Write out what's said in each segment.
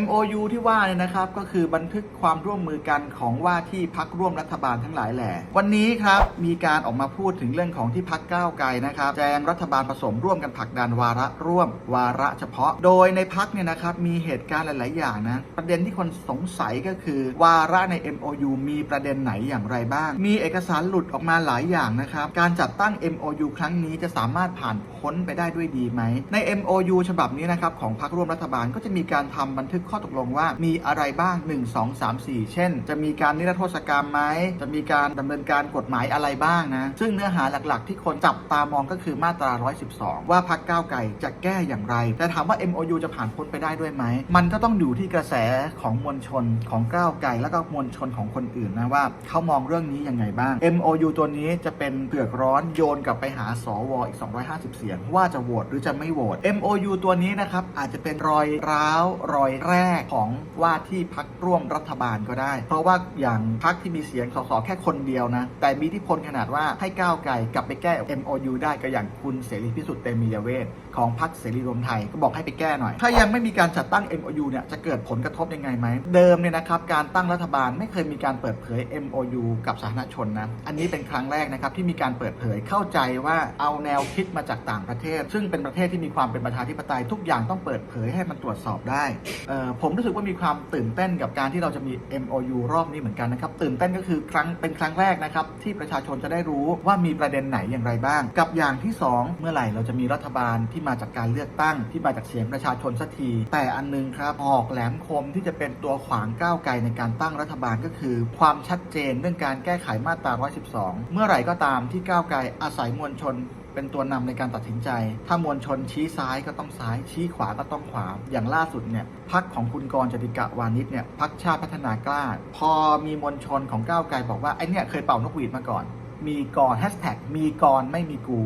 MOU ที่ว่าเนี่ยนะครับก็คือบันทึกความร่วมมือกันของว่าที่พักร่วมรัฐบาลทั้งหลายแหล่วันนี้ครับมีการออกมาพูดถึงเรื่องของที่พักก้าวไกลนะครับแจงรัฐบาลผสมร่วมกันผลักดันวาระร่วม วาระเฉพาะ โดยในพักเนี่ยนะครับมีเหตุการณ์หลาย ๆ อย่างนะประเด็นที่คนสงสัยก็คือ วาระใน MOU มีประเด็นไหนอย่างไรบ้าง มีเอกสารหลุดออกมาหลายอย่างนะครับการจัดตั้ง MOU ครั้งนี้จะสามารถผ่านพ้นไปได้ด้วยดีไหมใน MOU ฉบับนี้นะครับของพักร่วมรัฐบาลก็จะมีการทำบันทึกข้อตกลงว่ามีอะไรบ้าง 1 2 3 4 เช่น จะมีการนิรโทษกรรมไหมจะมีการดำเนินการกฎหมายอะไรบ้างนะ ซึ่งเนื้อหาหลักๆ ที่คนจับตามองก็คือมาตรา 112 ว่าพักก้าวไกลจะแก้อย่างไร แต่ถามว่า MOU จะผ่านพ้นไปได้ด้วยไหม มันก็ต้องอยู่ที่กระแสของมวลชนของก้าวไกลแล้วก็มวลชนของคนอื่นนะว่าเขามองเรื่องนี้ยังไงบ้าง MOU ตัวนี้จะเป็นเปือกร้อนโยนกลับไปหาสวอีก 250 เสียง ว่าจะโหวตหรือจะไม่โหวต MOU ตัวนี้นะครับอาจจะเป็นรอยร้าวรอยแรกของว่าที่พักร่วมรัฐบาลก็ได้ เพราะว่าอย่างพักที่มีเสียงสสแค่คนเดียวนะ แต่มีอิทธิพลขนาดว่าให้ก้าวไกลกลับไปแก้ MOU ได้ก็อย่างคุณเสรีพิสุทธิ์เตมียเวทของพักเสรีรวมไทยก็บอกให้ไปแก้หน่อย ถ้ายังไม่มีการจัดตั้ง MOU เนี่ยจะเกิดผลกระทบยังไงไหม เดิมเนี่ยนะครับการตั้งรัฐบาลไม่เคยมีการเปิดเผย MOU กับสาธารณชนนะ อันนี้เป็นครั้งแรกนะครับที่มีการเปิดเผยเข้าใจว่าเอาแนวคิดมาจากต่างประเทศ ซึ่งเป็นประเทศที่มีความเป็นประชาธิปไตยทุกอย่างต้องเปิดเผยให้มันตรวจสอบได้เผมรู้สึกว่ามีความตื่นเต้นกับการที่เราจะมี MOU รอบนี้เหมือนกันนะครับ ตื่นเต้นก็คือครั้งเป็นครั้งแรกนะครับ ที่ประชาชนจะได้รู้ว่ามีประเด็นไหนอย่างไรบ้าง กับอย่างที่สองเมื่อไหร่เราจะมีรัฐบาลที่มาจากการเลือกตั้ง ที่มาจากเสียงประชาชนสักที แต่อันนึงครับออกแหลมคมที่จะเป็นตัวขวางก้าวไกลในการตั้งรัฐบาลก็คือ ความชัดเจนเรื่องการแก้ไขมาตรา 112 เมื่อไหร่ก็ตามที่ก้าวไกลอาศัยมวลชน เป็นตัวนำในการตัดสินใจ ถ้ามวลชนชี้ซ้ายก็ต้องซ้าย ชี้ขวาก็ต้องขวา อย่างล่าสุดเนี่ยพักของคุณกรจติกะวานิชเนี่ยพักชาติพัฒนากล้า พอมีมวลชนของก้าวไกลบอกว่าไอเนี่ยเคยเป่านกหวีดมาก่อน มีกรแฮชแท็กมีกรไม่มีกู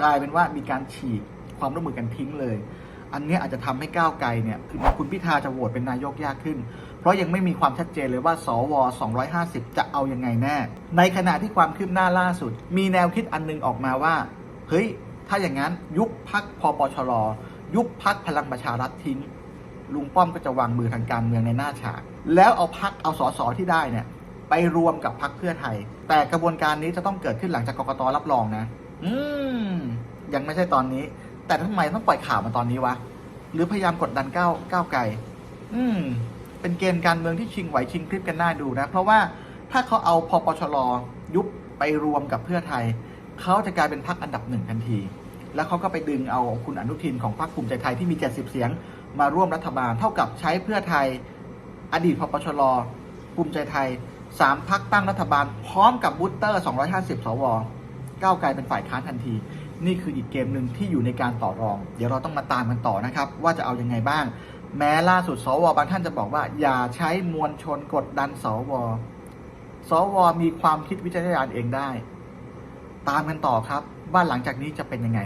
กลายเป็นว่ามีการฉีกความร่วมมือกันทิ้งเลย อันเนี้ยอาจจะทำให้ก้าวไกลเนี่ยคือคุณพิธาจะโหวตเป็นนายกยากขึ้น เพราะยังไม่มีความชัดเจนเลยว่า สว 250 จะเอายังไงแน่ ในขณะที่ความคืบหน้าล่าสุด มีแนวคิดอันนึงออกมาว่า เฮ้ย ถ้าอย่างนั้นยุบพักพอปชรยุบพักพลังประชารัฐทิ้งลุงป้อมก็จะวางมือทางการเมืองในหน้าฉาก แล้วเอาพักเอาสสที่ได้เนี่ย ไปรวมกับพักเพื่อไทย แต่กระบวนการนี้จะต้องเกิดขึ้นหลังจากกกตรับรองนะ อืม ยังไม่ใช่ตอนนี้ แต่ทำไมต้องปล่อยข่าวมาตอนนี้วะ หรือพยายามกดดันก้าวก้าวไกล อืม เป็นเกมการเมืองที่ชิงไหวชิงคลิปกันหน่าดูนะ เพราะว่าถ้าเขาเอาพอปชรยุบไปรวมกับเพื่อไทย เขาจะกลายเป็นพรรคอันดับหนึ่งทันที แล้วเขาก็ไปดึงเอาคุณอนุทินของพรรคภูมิใจไทยที่มี 70 เสียง มาร่วมรัฐบาล เท่ากับใช้เพื่อไทยอดีตพปชรภูมิใจไทยสามพักตั้งรัฐบาล พร้อมกับบูตเตอร์ 250 สวก้าวไกลเป็นฝ่ายค้านทันที นี่คืออีกเกมหนึ่งที่อยู่ในการต่อรอง เดี๋ยวเราต้องมาตามกันต่อนะครับ ว่าจะเอายังไงบ้าง แม้ล่าสุดสวบางท่านจะบอกว่า อย่าใช้มวลชนกดดันสวสวมีความคิดวิจารณญาณเองได้ ตามกันต่อครับว่าหลังจากนี้จะเป็นยังไง